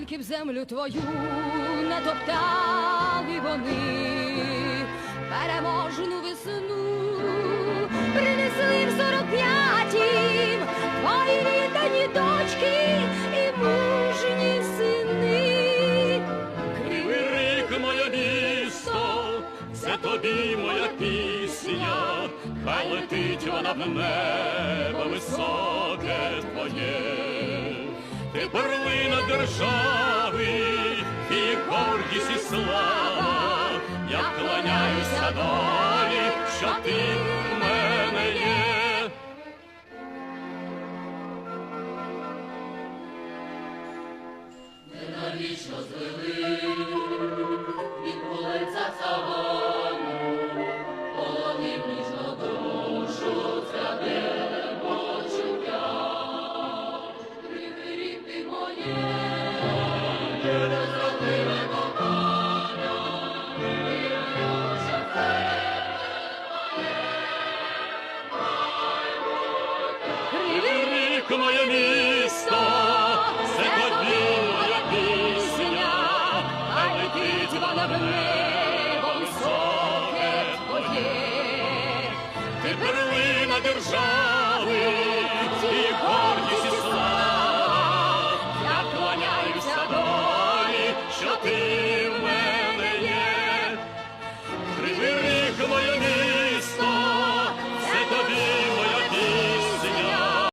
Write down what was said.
скільки б землю твою не топтали вони, переможну весну принесли в сорок п'ятім твої рідні дочки і мужні сини. Кривий рік моє місто, це тобі моя пісня, хай летить вона в небо високе твоє. Ти держави, і гордість і слава, я кланяюся долі, що ти в мене є. Кривий держави, і гордість і слава, я клоняюся долі, що ти.